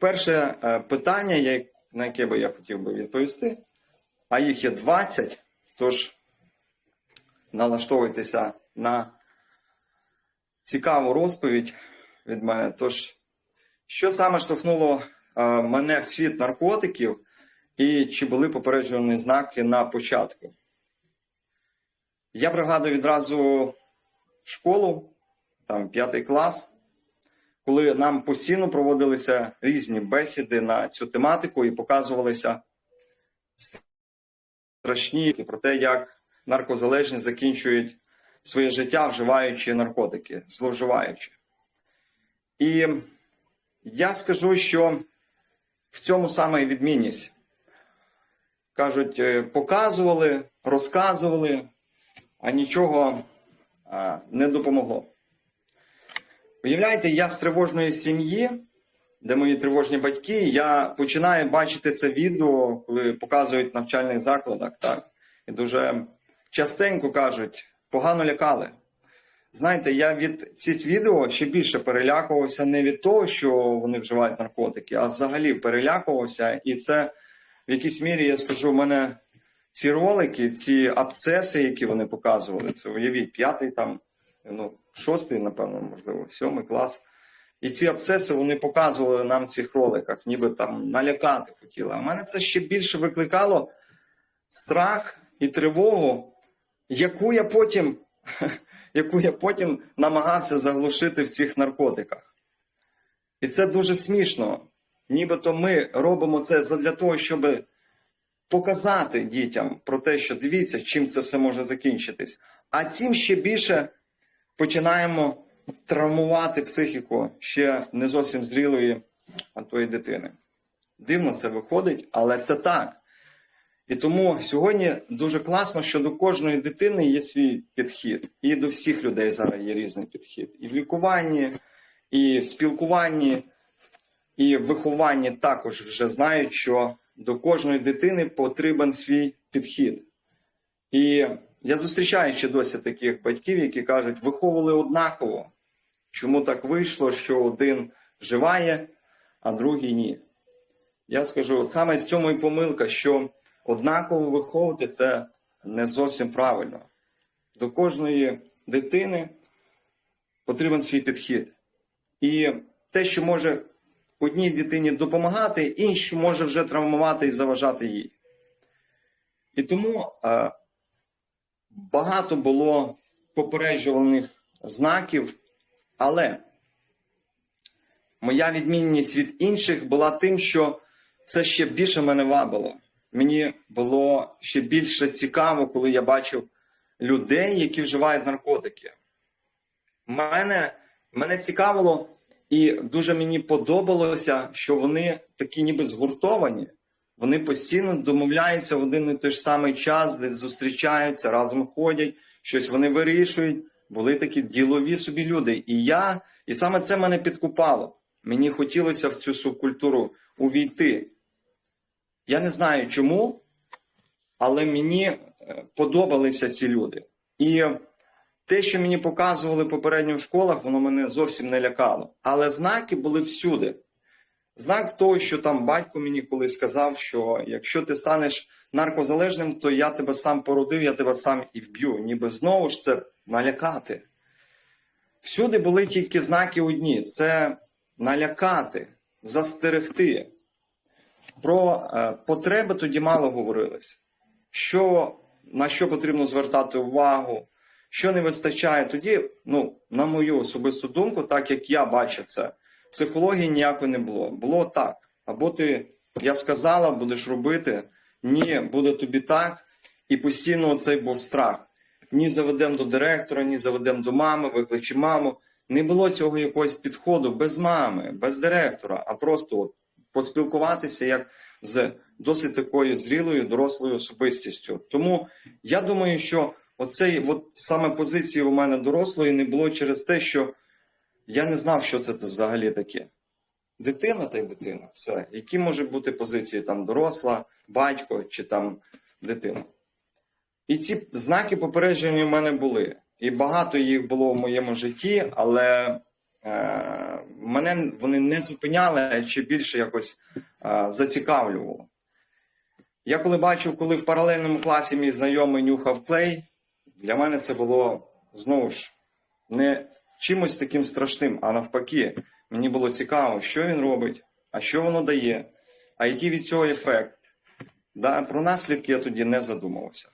Перше е, питання, на яке би я хотів би відповісти, а їх є 20, тож налаштовуйтеся на цікаву розповідь від мене. Тож, що саме штовхнуло е, мене в світ наркотиків, і чи були попереджувані знаки на початку? Я пригадую відразу школу, там п'ятий клас, коли нам постійно проводилися різні бесіди на цю тематику і показувалися страшні про те, як наркозалежні закінчують своє життя, вживаючи наркотики, зловживаючи. І я скажу, що в цьому саме і відмінність. Кажуть, е, показували, розказували, а нічого не допомогло. Уявляєте, я з тривожної сім'ї, де мої тривожні батьки, я починаю бачити це відео, коли показують в навчальних закладах, так, і дуже частенько кажуть, погано лякали. Знаєте, я від цих відео ще більше перелякувався не від того, що вони вживають наркотики, а взагалі перелякувався. І це в якійсь мірі я скажу, в мене ці ролики, ці абсцеси, які вони показували, це уявіть, п'ятий там, ну, шостий, напевно, можливо, сьомий клас. І ці абсцеси вони показували нам в цих роликах, ніби там налякати хотіли. А в мене це ще більше викликало страх і тривогу, яку я потім, яку я потім намагався заглушити в цих наркотиках. І це дуже смішно. Нібито ми робимо це задля того, щоб показати дітям про те, що дивіться, чим це все може закінчитись. А цим ще більше починаємо травмувати психіку ще не зовсім зрілої тої дитини. Дивно це виходить, але це так. І тому сьогодні дуже класно, що до кожної дитини є свій підхід. І до всіх людей зараз є різний підхід. І в лікуванні, і в спілкуванні, і в вихованні також вже знають, що до кожної дитини потрібен свій підхід. І я зустрічаю ще досі таких батьків, які кажуть, виховували однаково. Чому так вийшло, що один вживає, а другий ні? Я скажу, от саме в цьому і помилка, що однаково виховувати це не зовсім правильно. До кожної дитини потрібен свій підхід. І те, що може одній дитині допомагати, іншій може вже травмувати і заважати їй. І тому е, багато було попереджувальних знаків, але моя відмінність від інших була тим, що це ще більше мене вабило. Мені було ще більше цікаво, коли я бачив людей, які вживають наркотики. Мене, мене цікавило і дуже мені подобалося, що вони такі ніби згуртовані. Вони постійно домовляються в один і той ж самий час, десь зустрічаються, разом ходять, щось вони вирішують. Були такі ділові собі люди. І я, і саме це мене підкупало. Мені хотілося в цю субкультуру увійти. Я не знаю чому, але мені е, подобалися ці люди. І те, що мені показували попередньо в школах, воно мене зовсім не лякало. Але знаки були всюди. Знак того, що там батько мені колись сказав, що якщо ти станеш наркозалежним, то я тебе сам породив, я тебе сам і вб'ю. Ніби знову ж це налякати. Всюди були тільки знаки одні: це налякати, застерегти. Про е, потреби тоді мало говорилось. Що, на що потрібно звертати увагу, що не вистачає. Тоді, ну, на мою особисту думку, так як я бачив це, психології ніякої не було. Було так. Або ти, я сказала, будеш робити, ні, буде тобі так. І постійно цей був страх. Ні заведемо до директора, ні заведемо до мами, викличе маму. Не було цього якогось підходу без мами, без директора, а просто от поспілкуватися як з досить такою зрілою, дорослою особистістю. Тому я думаю, що оцей от саме позиції у мене дорослої не було через те, що я не знав, що це взагалі таке. Дитина та й дитина. Все. Які можуть бути позиції там доросла, батько чи там дитина. І ці знаки попередження в мене були. І багато їх було в моєму житті, але е, мене вони не зупиняли чи більше якось е, зацікавлювало. Я коли бачив, коли в паралельному класі мій знайомий нюхав клей, для мене це було знову ж не чимось таким страшним, а навпаки, мені було цікаво, що він робить, а що воно дає, а який від цього ефект. Да, про наслідки я тоді не задумувався.